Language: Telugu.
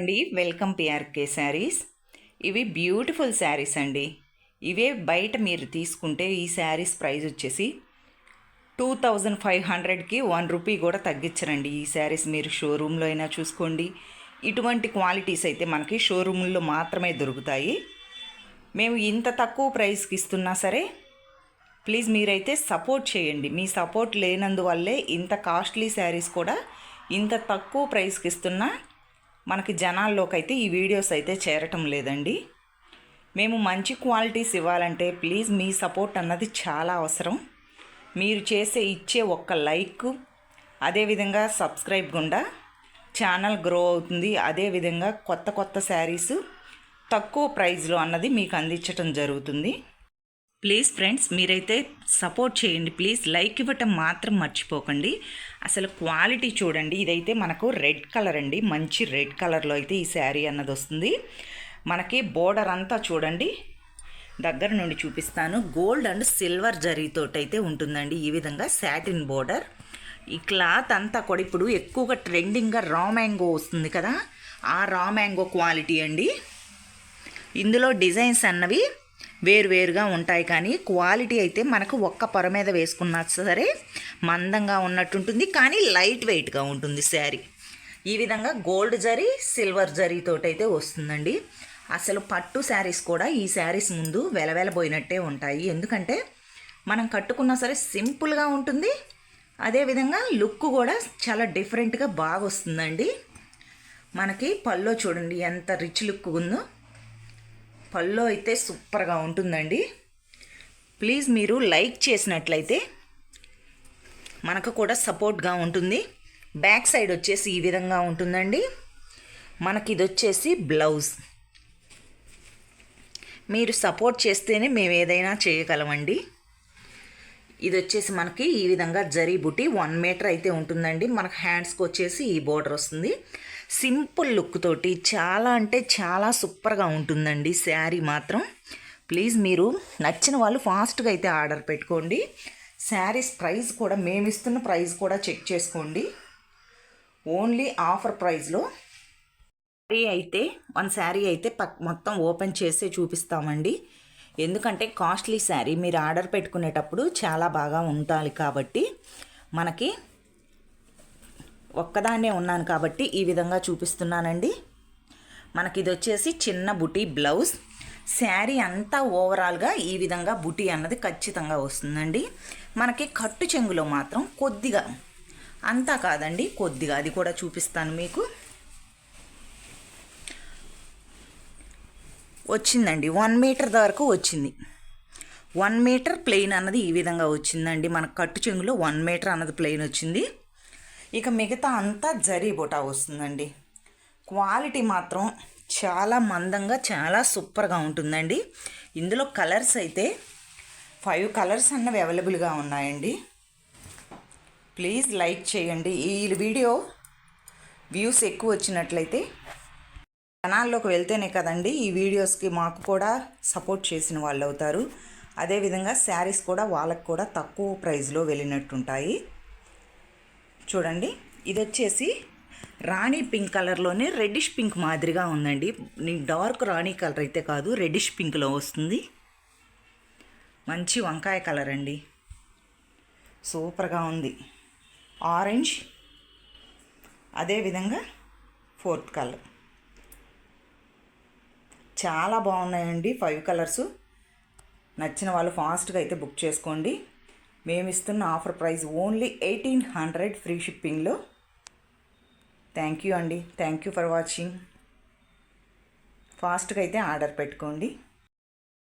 అండి. వెల్కమ్ పిఆర్కే శారీస్ ఇవి బ్యూటిఫుల్ శారీస్ అండి. ఇవే బయట మీరు తీసుకుంటే ఈ శారీస్ ప్రైస్ వచ్చేసి టూ థౌజండ్ ఫైవ్ హండ్రెడ్కి వన్ రూపీ కూడా తగ్గించరండి. ఈ శారీస్ మీరు షోరూంలో అయినా చూసుకోండి. ఇటువంటి క్వాలిటీస్ అయితే మనకి షోరూంలో మాత్రమే దొరుకుతాయి. మేము ఇంత తక్కువ ప్రైస్కి ఇస్తున్నా సరే ప్లీజ్ మీరైతే సపోర్ట్ చేయండి. మీ సపోర్ట్ లేనందువల్లే ఇంత కాస్ట్లీ శారీస్ కూడా ఇంత తక్కువ ప్రైస్కి ఇస్తున్నా మనకి జనాల్లోకి అయితే ఈ వీడియోస్ అయితే చేరటం లేదండి. మేము మంచి క్వాలిటీస్ ఇవ్వాలంటే ప్లీజ్ మీ సపోర్ట్ అన్నది చాలా అవసరం. మీరు చేసే ఇచ్చే ఒక్క లైక్ అదేవిధంగా సబ్స్క్రైబ్ గుండా ఛానల్ గ్రో అవుతుంది. అదేవిధంగా కొత్త కొత్త శారీస్ తక్కువ ప్రైస్లో అన్నది మీకు అందించటం జరుగుతుంది. ప్లీజ్ ఫ్రెండ్స్ మీరైతే సపోర్ట్ చేయండి. ప్లీజ్ లైక్ ఇవ్వటం మాత్రం మర్చిపోకండి. అసలు క్వాలిటీ చూడండి. ఇదైతే మనకు రెడ్ కలర్ అండి. మంచి రెడ్ కలర్లో అయితే ఈ శారీ అన్నది వస్తుంది. మనకి బోర్డర్ అంతా చూడండి. దగ్గర నుండి చూపిస్తాను. గోల్డ్ అండ్ సిల్వర్ జరీతోటి అయితే ఉంటుందండి ఈ విధంగా శాటిన్ బోర్డర్. ఈ క్లాత్ అంతా కూడా ఇప్పుడు ఎక్కువగా ట్రెండింగ్గా రా మ్యాంగో వస్తుంది కదా. ఆ రా మ్యాంగో క్వాలిటీ అండి. ఇందులో డిజైన్స్ అన్నవి వేరువేరుగా ఉంటాయి. కానీ క్వాలిటీ అయితే మనకు ఒక్క పొర మీద వేసుకున్నా సరే మందంగా ఉన్నట్టుంటుంది. కానీ లైట్ వెయిట్గా ఉంటుంది శారీ. ఈ విధంగా గోల్డ్ జరీ సిల్వర్ జరీతోటి అయితే వస్తుందండి. అసలు పట్టు శారీస్ కూడా ఈ శారీస్ ముందు వెలవెలబోయినట్టే ఉంటాయి. ఎందుకంటే మనం కట్టుకున్నా సరే సింపుల్గా ఉంటుంది. అదేవిధంగా లుక్ కూడా చాలా డిఫరెంట్గా బాగా వస్తుందండి మనకి పల్లో చూడండి ఎంత రిచ్ లుక్ ఉందో. పళ్ళు అయితే సూపర్గా ఉంటుందండి. ప్లీజ్ మీరు లైక్ చేసినట్లయితే మనకు కూడా సపోర్ట్గా ఉంటుంది. బ్యాక్ సైడ్ వచ్చేసి ఈ విధంగా ఉంటుందండి. మనకి ఇది వచ్చేసి బ్లౌజ్. మీరు సపోర్ట్ చేస్తేనే మేము ఏదైనా చేయగలమండి. ఇది వచ్చేసి మనకి ఈ విధంగా జరీ బుట్టి వన్ మీటర్ అయితే ఉంటుందండి. మనకు హ్యాండ్స్కి వచ్చేసి ఈ బోర్డర్ వస్తుంది. సింపుల్ లుక్ తోటి చాలా అంటే చాలా సూపర్గా ఉంటుందండి శారీ మాత్రం. ప్లీజ్ మీరు నచ్చిన వాళ్ళు ఫాస్ట్గా అయితే ఆర్డర్ పెట్టుకోండి. శారీస్ ప్రైస్ కూడా మేము ఇస్తున్న ప్రైస్ కూడా చెక్ చేసుకోండి. ఓన్లీ ఆఫర్ ప్రైస్లో శారీ అయితే వన్ శారీ అయితే పక్ మొత్తం ఓపెన్ చేసే చూపిస్తామండి. ఎందుకంటే కాస్ట్లీ శారీ మీరు ఆర్డర్ పెట్టుకునేటప్పుడు చాలా బాగా ఉండాలి కాబట్టి మనకి ఒక్కదాన్నే ఉన్నాను కాబట్టి ఈ విధంగా చూపిస్తున్నానండి. మనకి ఇది వచ్చేసి చిన్న బుటీ బ్లౌజ్. శారీ అంతా ఓవరాల్గా ఈ విధంగా బుటీ అన్నది ఖచ్చితంగా వస్తుందండి. మనకి కట్టు చెంగులో మాత్రం కొద్దిగా అంతా కాదండి కొద్దిగా అది కూడా చూపిస్తాను మీకు. వచ్చిందండి వన్ మీటర్ వరకు వచ్చింది. వన్ మీటర్ ప్లెయిన్ అన్నది ఈ విధంగా వచ్చిందండి. మన కట్టు చెంగులో వన్ మీటర్ అన్నది ప్లెయిన్ వచ్చింది. ఇక మిగతా అంతా జరీ వస్తుందండి. క్వాలిటీ మాత్రం చాలా మందంగా చాలా సూపర్గా ఉంటుందండి. ఇందులో కలర్స్ అయితే ఫైవ్ కలర్స్ అన్నవి అవైలబుల్గా ఉన్నాయండి. ప్లీజ్ లైక్ చేయండి. ఈ వీడియో వ్యూస్ ఎక్కువ వచ్చినట్లయితే జనాల్లోకి వెళ్తేనే కదండి ఈ వీడియోస్కి మాకు కూడా సపోర్ట్ చేసిన వాళ్ళు అవుతారు. అదేవిధంగా శారీస్ కూడా వాళ్ళకు కూడా తక్కువ ప్రైస్లో వెళ్ళినట్టుంటాయి. చూడండి. ఇది వచ్చేసి రాణి పింక్ కలర్లోనే రెడ్డిష్ పింక్ మాదిరిగా ఉందండి. డార్క్ రాణి కలర్ అయితే కాదు రెడ్డిష్ పింక్లో వస్తుంది. మంచి వంకాయ కలర్ అండి. సూపర్గా ఉంది. ఆరెంజ్ అదేవిధంగా ఫోర్త్ కలర్. చాలా బాగున్నాయండి ఫైవ్ కలర్స్. నచ్చిన వాళ్ళు ఫాస్ట్గా అయితే బుక్ చేసుకోండి. మేము ఇస్తున్న offer price only eighteen hundred free షిప్పింగ్లో. థ్యాంక్ యూ అండి. Thank you for watching. ఫాస్ట్గా అయితే ఆర్డర్ పెట్టుకోండి.